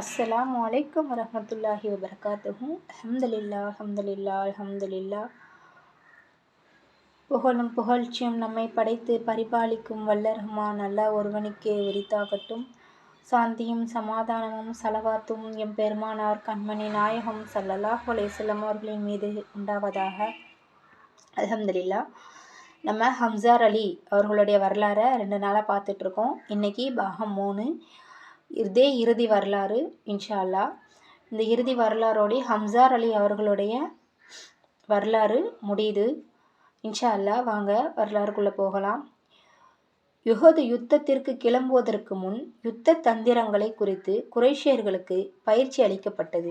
அஸ்லாம் வலைக்கம் வரமத்துல்லாஹி வபரகாத்துஹு. அஹம்தலில்லா அல்ஹம்துலில்லா அல்ஹம்துலில்லா புகழும் புகழ்ச்சியும் நம்மை படைத்து பரிபாலிக்கும் வல்லரஹ்மான் நல்ல ஒருவனுக்கே உரித்தாகட்டும். சாந்தியும் சமாதானமும் சலவாத்தும் எம் பெருமானார் கண்மணி நாயகம் சல்லல்லாஹ் அலைஹி அவர்களின் மீது உண்டாவதாக. அல்ஹம்துலில்லா நம்ம ஹம்சார் அலி அவர்களுடைய வரலாறை ரெண்டு நாளாக பார்த்துட்ருக்கோம் இன்றைக்கி பாகம் மூணு. இதே இறுதி வரலாறு இன்ஷா அல்லாஹ் இந்த இறுதி வரலாறோடைய ஹம்சார் அலி அவர்களுடைய வரலாறு முடியுது. இன்ஷா அல்லாஹ் வாங்க வரலாறுக்குள்ளே போகலாம். யுகது யுத்தத்திற்கு கிளம்புவதற்கு முன் யுத்த தந்திரங்களை குறித்து குறைஷியர்களுக்கு பயிற்சி அளிக்கப்பட்டது.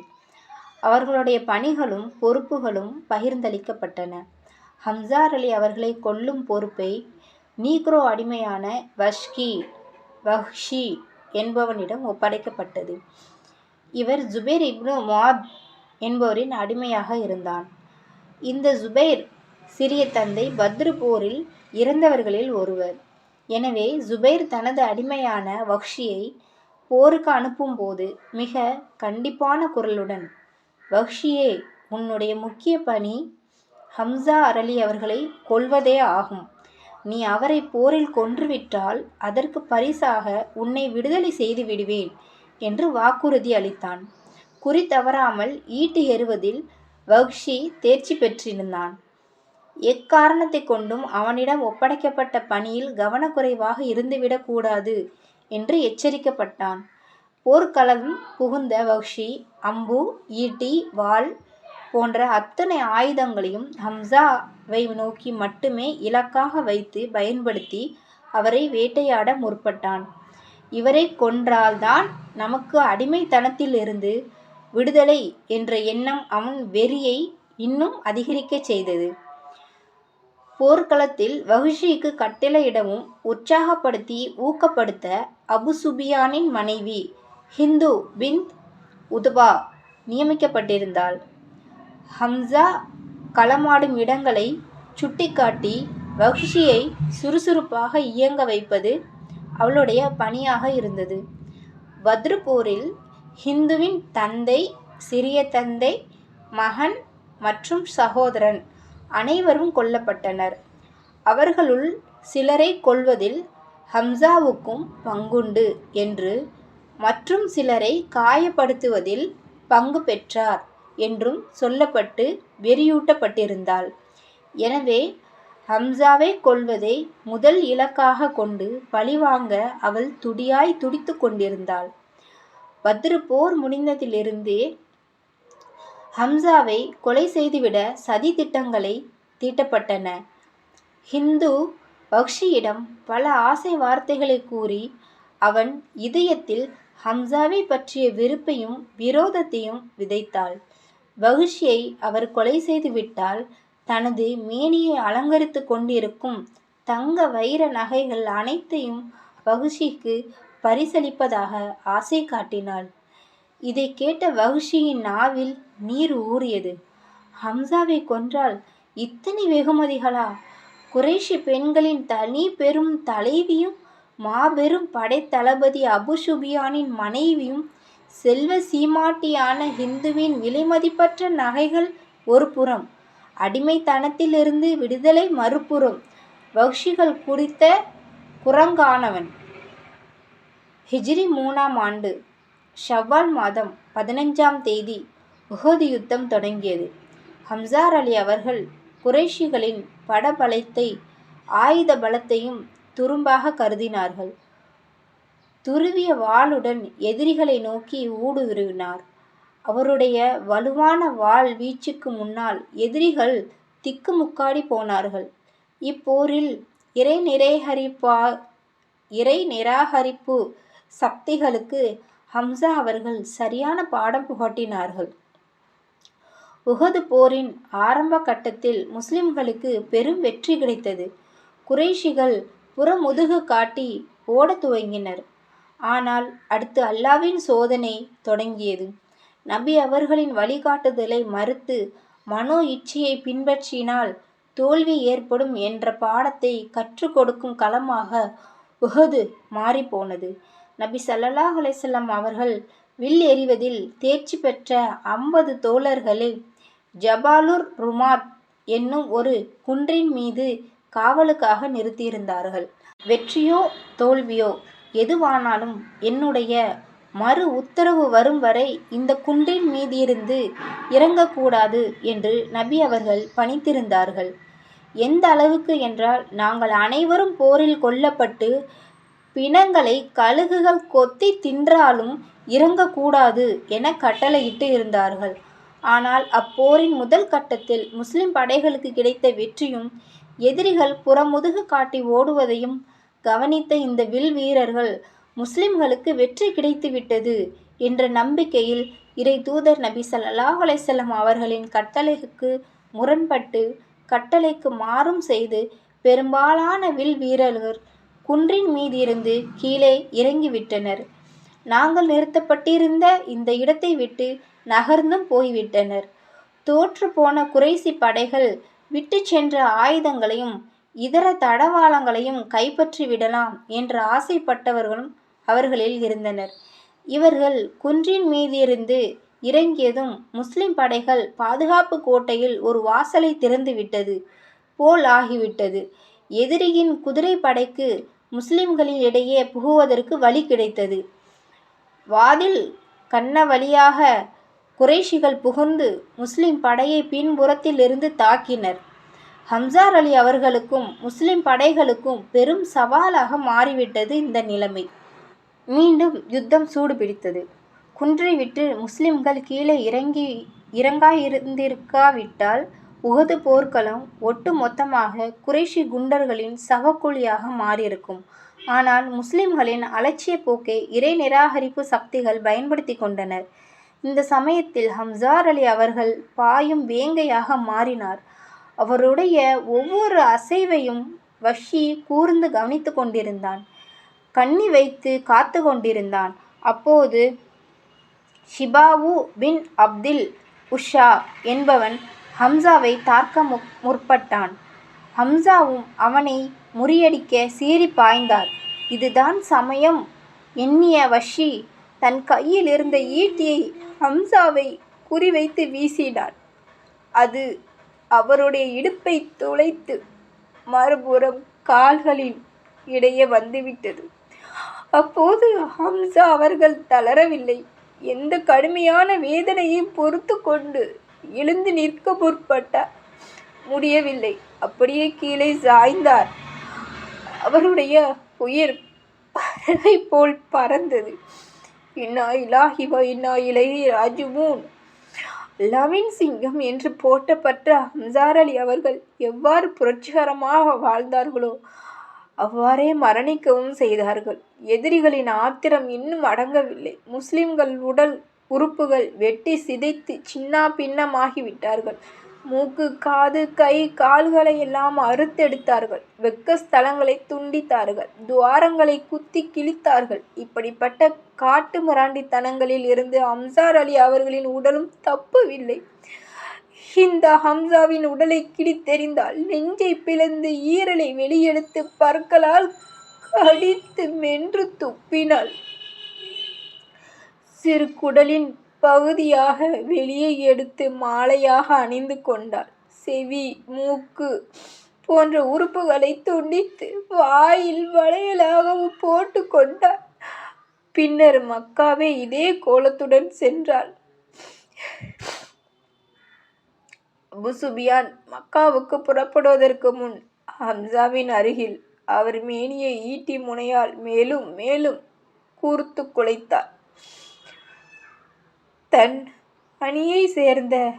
அவர்களுடைய பணிகளும் பொறுப்புகளும் பகிர்ந்தளிக்கப்பட்டன. ஹம்சார் அலி அவர்களை கொல்லும் பொறுப்பை நீக்ரோ அடிமையான வஷ்கி வஹ்ஷி என்பவனிடம் ஒப்படைக்கப்பட்டது. இவர் ஜுபேர் இப்னு முவாத் என்பவரின் அடிமையாக இருந்தான். இந்த ஜுபைர் சிறிய தந்தை பத்ரு போரில் இறந்தவர்களில் ஒருவர். எனவே ஜுபைர் தனது அடிமையான வக்ஷியை போருக்கு அனுப்பும்போது மிக கண்டிப்பான குரலுடன் வக்ஷியே உன்னுடைய முக்கிய பணி ஹம்சா அரளி அவர்களை கொல்வதே ஆகும். நீ அவரை போரில் கொன்றுவிட்டால் அதற்கு பரிசாக உன்னை விடுதலை செய்து விடுவேன் என்று வாக்குறுதி அளித்தான். குறி தவறாமல் ஈட்டு எறுவதில் வக்ஷி தேர்ச்சி பெற்றிருந்தான். எக்காரணத்தை கொண்டும் அவனிடம் ஒப்படைக்கப்பட்ட பணியில் கவனக்குறைவாக இருந்துவிடக்கூடாது என்று எச்சரிக்கப்பட்டான். போர்க்களம் புகுந்த வக்ஷி அம்பு ஈட்டி வாள் போன்ற அத்தனை ஆயுதங்களையும் ஹம்சாவை நோக்கி மட்டுமே இலக்காக வைத்து பயன்படுத்தி அவரை வேட்டையாட முற்பட்டான். இவரை கொன்றால்தான் நமக்கு அடிமைத்தனத்திலிருந்து விடுதலை என்ற எண்ணம் அவன் வெறியை இன்னும் அதிகரிக்கச் செய்தது. போர்க்களத்தில் வகுஷிக்கு கட்டளையிடவும் உற்சாகப்படுத்தி ஊக்கப்படுத்த அபு சுபியானின் மனைவி ஹிந்து பின் உதுபா நியமிக்கப்பட்டிருந்தாள். ஹம்சா களமாடும் இடங்களை சுட்டிக்காட்டி வஹ்ஷியை சுறுசுறுப்பாக இயங்க வைப்பது அவளுடைய பணியாக இருந்தது. பத்ரு போரில் ஹிந்துவின் தந்தை சிறிய தந்தை மகன் மற்றும் சகோதரன் அனைவரும் கொல்லப்பட்டனர். அவர்களுள் சிலரை கொல்வதில் ஹம்சாவுக்கும் பங்குண்டு என்று மற்றும் சிலரை காயப்படுத்துவதில் பங்கு பெற்றார். என்றும் சொல்லப்பட்டு வெறியூட்டப்பட்டிருந்தாள். எனவே ஹம்சாவை கொல்வதை முதல் இலக்காக கொண்டு பழிவாங்க அவள் துடியாய் துடித்து கொண்டிருந்தாள். பத்ரு போர் முடிந்ததிலிருந்தே ஹம்சாவை கொலை செய்துவிட சதி திட்டங்களை தீட்டப்பட்டன. ஹிந்து பக்ஷியிடம் பல ஆசை வார்த்தைகளை கூறி அவன் இதயத்தில் ஹம்சாவை பற்றிய வெறுப்பையும் விரோதத்தையும் விதைத்தாள். வகுஷியை அவர் கொலை செய்து விட்டால் தனது மேனியை அலங்கரித்து கொண்டிருக்கும் தங்க வைர நகைகள் அனைத்தையும் வகுஷிக்கு பரிசளிப்பதாக ஆசை காட்டினாள். இதை கேட்ட வகுஷியின் நாவில் நீர் ஊறியது. ஹம்சாவை கொன்றால் இத்தனை வெகுமதிகளா? குறைஷி பெண்களின் தனி பெரும் தலைவியும் மாபெரும் படைத்தளபதி அபு சுபியானின் மனைவியும் செல்வ சீமாட்டியான ஹிந்துவின் விலைமதிப்பற்ற நகைகள் ஒரு புறம் அடிமைத்தனத்திலிருந்து விடுதலை மறுபுறம் பக்ஷிகள் குறித்த குரங்கானவன். ஹிஜ்ரி மூணாம் ஆண்டு ஷவ்வால் மாதம் பதினஞ்சாம் தேதி உஹது யுத்தம் தொடங்கியது. ஹம்சார் அலி அவர்கள் குறைஷிகளின் படபலத்தை ஆயுத பலத்தையும் துரும்பாக கருதினார்கள். துருவிய வாளுடன் எதிரிகளை நோக்கி ஊடுருவினார். அவருடைய வலுவான வாள் வீச்சுக்கு முன்னால் எதிரிகள் திக்குமுக்காடி போனார்கள். இப்போரில் இறை நிறைஹரிப்பா இறை நிராகரிப்பு சக்திகளுக்கு ஹம்சா அவர்கள் சரியான பாடம் புகட்டினார்கள். உகது போரின் ஆரம்ப கட்டத்தில் முஸ்லிம்களுக்கு பெரும் வெற்றி கிடைத்தது. குறைஷிகள் புறமுதுகு காட்டி ஓடத் துவங்கினர். ஆனால் அடுத்து அல்லாவின் சோதனை தொடங்கியது. நபி அவர்களின் வழிகாட்டுதலை மறுத்து மனோ இச்சையை பின்பற்றினால் தோல்வி ஏற்படும் என்ற பாடத்தை கற்றுக் கொடுக்கும் களமாக உஹது மாறிப்போனது. நபி சல்லல்லாஹ் அலைஹி அவர்கள் வில் எறிவதில் தேர்ச்சி பெற்ற ஐம்பது தோழர்களை ஜபாலுர் ருமாத் என்னும் ஒரு குன்றின் மீது காவலுக்காக நிறுத்தியிருந்தார்கள். வெற்றியோ தோல்வியோ? எதுவானாலும் என்னுடைய மறு உத்தரவு வரும் வரை இந்த குன்றின் மீதிருந்து இறங்கக்கூடாது என்று நபி அவர்கள் பணித்திருந்தார்கள். எந்த அளவுக்கு என்றால் நாங்கள் அனைவரும் போரில் கொல்லப்பட்டு பிணங்களை கழுகுகள் கொத்தி தின்றாலும் இறங்கக்கூடாது என கட்டளையிட்டு இருந்தார்கள். ஆனால் அப்போரின் முதல் கட்டத்தில் முஸ்லிம் படைகளுக்கு கிடைத்த வெற்றியும் எதிரிகள் புறமுதுகு காட்டி ஓடுவதையும் கவனித்த இந்த வில் வீரர்கள் முஸ்லிம்களுக்கு வெற்றி கிடைத்துவிட்டது என்ற நம்பிக்கையில் இறைத்தூதர் நபி சல்லாஹ் அலைசல்லம் அவர்களின் கட்டளைக்கு முரண்பட்டு கட்டளைக்கு மாறும் செய்து பெரும்பாலான வில் வீரர்கள் குன்றின் மீதிருந்து கீழே இறங்கிவிட்டனர். நாங்கள் நிறுத்தப்பட்டிருந்த இந்த இடத்தை விட்டு நகர்ந்தும் போய்விட்டனர். தோற்று போன குறைசி படைகள் விட்டுச் சென்ற ஆயுதங்களையும் இதர தடவாளங்களையும் கைப்பற்றி விடலாம் என்று ஆசைப்பட்டவர்களும் அவர்களில் இருந்தனர். இவர்கள் குன்றின் மீதிருந்து இறங்கியதும் முஸ்லிம் படைகள் பாதுகாப்பு கோட்டையில் ஒரு வாசலை திறந்துவிட்டது போல் ஆகிவிட்டது. எதிரியின் குதிரை படைக்கு முஸ்லிம்களின் இடையே புகுவதற்கு வழி கிடைத்தது. வாதில் கன்னவழியாகக் குறைஷிகள் புகுந்து முஸ்லிம் படையை பின்புறத்திலிருந்து தாக்கினர். ஹம்ஸார் அலி அவர்களுக்கும் முஸ்லிம் படைகளுக்கும் பெரும் சவாலாக மாறிவிட்டது இந்த நிலைமை. மீண்டும் யுத்தம் சூடுபிடித்தது. குன்றை விட்டு முஸ்லிம்கள் கீழே இறங்கி இறங்காயிருந்திருக்காவிட்டால் உகது போர்க்களம் ஒட்டு மொத்தமாக குறைஷி குண்டர்களின் சவக்குழியாக மாறியிருக்கும். ஆனால் முஸ்லிம்களின் அலட்சியப் போக்கை இறை நிராகரிப்பு சக்திகள் பயன்படுத்திக் கொண்டனர். இந்த சமயத்தில் ஹம்ஸார் அலி அவர்கள் பாயும் வேங்கையாக மாறினார். அவருடைய ஒவ்வொரு அசைவையும் வஷி கூர்ந்து கவனித்து கொண்டிருந்தான். கண்ணி வைத்து காத்து கொண்டிருந்தான். அப்போது ஷிபாவு பின் அப்தில் உஷா என்பவன் ஹம்சாவை தாக்க முற்பட்டான். ஹம்ஸாவும் அவனை முறியடிக்க சீறி பாய்ந்தார். இதுதான் சமயம் எண்ணிய வஷி தன் கையில் இருந்த ஈட்டியை ஹம்சாவை குறிவைத்து வீசினான். அது அவருடைய இடுப்பை துளைத்து மறுபுறம் கால்களின் இடையே வந்துவிட்டது. அப்போது ஹம்ஸா அவர்கள் தளரவில்லை. எந்த கடுமையான வேதனையும் பொறுத்து கொண்டு எழுந்து நிற்க முற்பட்டார். முடியவில்லை. அப்படியே கீழே சாய்ந்தார். அவருடைய உயிர் பறவை போல் பறந்தது. இன்னா இலாஹிவா இன்னா இலைஹி ராஜுமூன் லவின் சிங்கம் என்று போற்றப்பட்ட ஹம்சார் அலி அவர்கள் எவ்வாறு புரட்சிகரமாக வாழ்ந்தார்களோ அவ்வாறே மரணிக்கவும் செய்தார்கள். எதிரிகளின் ஆத்திரம் இன்னும் அடங்கவில்லை. முஸ்லிம்கள் உடல் உறுப்புகள் வெட்டி சிதைத்து சின்னா பின்னமாகிவிட்டார்கள் மூக்கு காது கை கால்களையெல்லாம் அறுத்தெடுத்தார்கள். வெட்க ஸ்தலங்களை துண்டித்தார்கள். துவாரங்களை குத்தி கிழித்தார்கள். இப்படிப்பட்ட காட்டு மிராண்டித்தனங்களில் இருந்து ஹம்சார் அலி அவர்களின் உடலும் தப்பவில்லை. இந்த ஹம்சாவின் உடலை கிழித்தெறிந்தால் நெஞ்சை பிளந்து ஈரலை வெளியெடுத்து பற்களால் கடித்து மென்று துப்பினால் சிறுகுடலின் பகுதியாக வெளியே எடுத்து மாலையாக அணிந்து கொண்டாள் செவி மூக்கு போன்ற உறுப்புகளை துண்டித்து வாயில் வளையலாகவும் போட்டு கொண்டார். பின்னர் மக்காவை இதே கோலத்துடன் சென்றாள். புசுபியான் மக்காவுக்கு மக்காவுக்குப் புறப்படுவதற்கு முன் ஹம்சாவின் அருகில் அவர் மேனியை ஈட்டி முனையால் மேலும் மேலும் கூர்த்துக் குலைத்தார். தன் அணியை சேர்ந்த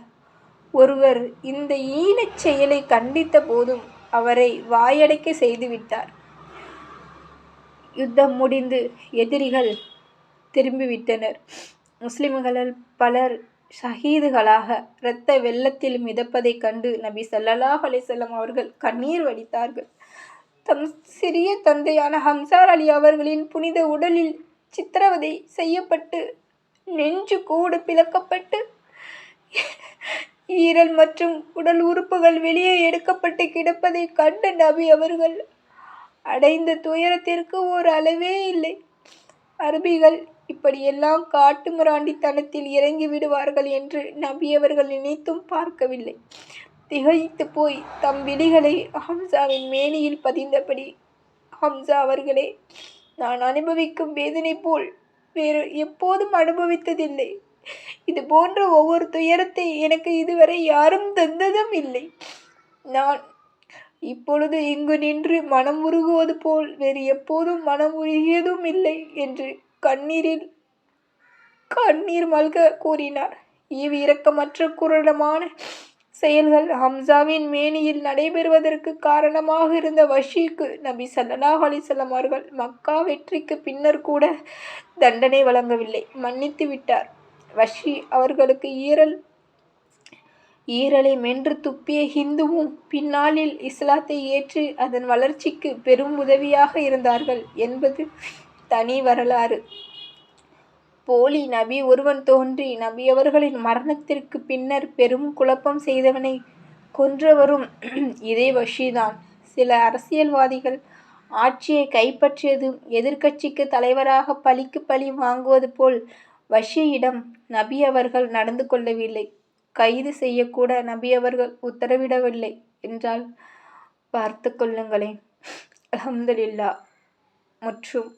ஒருவர் இந்த ஈனச் செயலை கண்டித்த போதும் அவரை வாயடைக்கச் செய்துவிட்டார். யுத்தம் முடிந்து எதிரிகள் திரும்பிவிட்டனர். முஸ்லிம்களில் பலர் ஷஹீதுகளாக இரத்த வெள்ளத்தில் மிதப்பதைக் கண்டு நபி ஸல்லல்லாஹு அலைஹி அவர்கள் கண்ணீர் வடித்தார்கள். தம் சிறிய தந்தையான ஹம்சார் அலி அவர்களின் புனித உடலில் சித்திரவதை செய்யப்பட்டு நெஞ்சு கூடு பிளக்கப்பட்டு ஈரல் மற்றும் உடல் உறுப்புகள் வெளியே எடுக்கப்பட்டு கிடப்பதைக் கண்ட நபி அவர்கள் அடைந்த துயரத்திற்கு ஓர் அளவே இல்லை. அரபிகள் இப்படியெல்லாம் காட்டு மிராண்டித்தனத்தில் இறங்கி விடுவார்கள் என்று நபி அவர்கள் நினைத்தும் பார்க்கவில்லை திகைத்து போய் தம் விழிகளை ஹம்சாவின் மேனியில் பதிந்தபடி ஹம்சா அவர்களே நான் அனுபவிக்கும் வேதனை போல் வேறு எப்போதும் அனுபவித்ததில்லை. இது போன்ற ஒவ்வொரு துயரத்தை எனக்கு இதுவரை யாரும் தந்ததும் இல்லை. நான் இப்பொழுது இங்கு நின்று மனம் உருகுவது போல் வேறு எப்போதும் மனம் உருகியதும் இல்லை என்று கண்ணீரில் கண்ணீர் மல்க கூறினார். ஈவு இரக்கமற்ற குரடமான செயல்கள் ஹம்சாவின் மேனியில் நடைபெறுவதற்கு காரணமாக இருந்த வஷிக்கு நபி சல்லாஹ் அலைஹி அவர்கள் மக்கா வெற்றிக்கு பின்னர் கூட தண்டனை வழங்கவில்லை. மன்னித்து விட்டார். வஷி அவர்களுக்கு ஈரல் ஈரலை மென்று துப்பிய ஹிந்துவும் பின்னாளில் இஸ்லாத்தை ஏற்று அதன் வளர்ச்சிக்கு பெரும் உதவியாக இருந்தார்கள் என்பது தனி வரலாறு. போலி நபி ஒருவன் தோன்றி நபி அவர்களின் மரணத்திற்கு பின்னர் பெரும் குழப்பம் செய்தவனை கொன்றவரும் இதே வஷிதான். சில அரசியல்வாதிகள் ஆட்சியை கைப்பற்றியதும் எதிர்க்கட்சிக்கு தலைவராக பழிக்கு பழி வாங்குவது போல் வஷியிடம் நபி அவர்கள் நடந்து கொள்ளவில்லை. கைது செய்யக்கூட நபி அவர்கள் உத்தரவிடவில்லை என்றால் பார்த்து கொள்ளுங்களேன். அல்ஹம்துலில்லாஹ். மற்றும்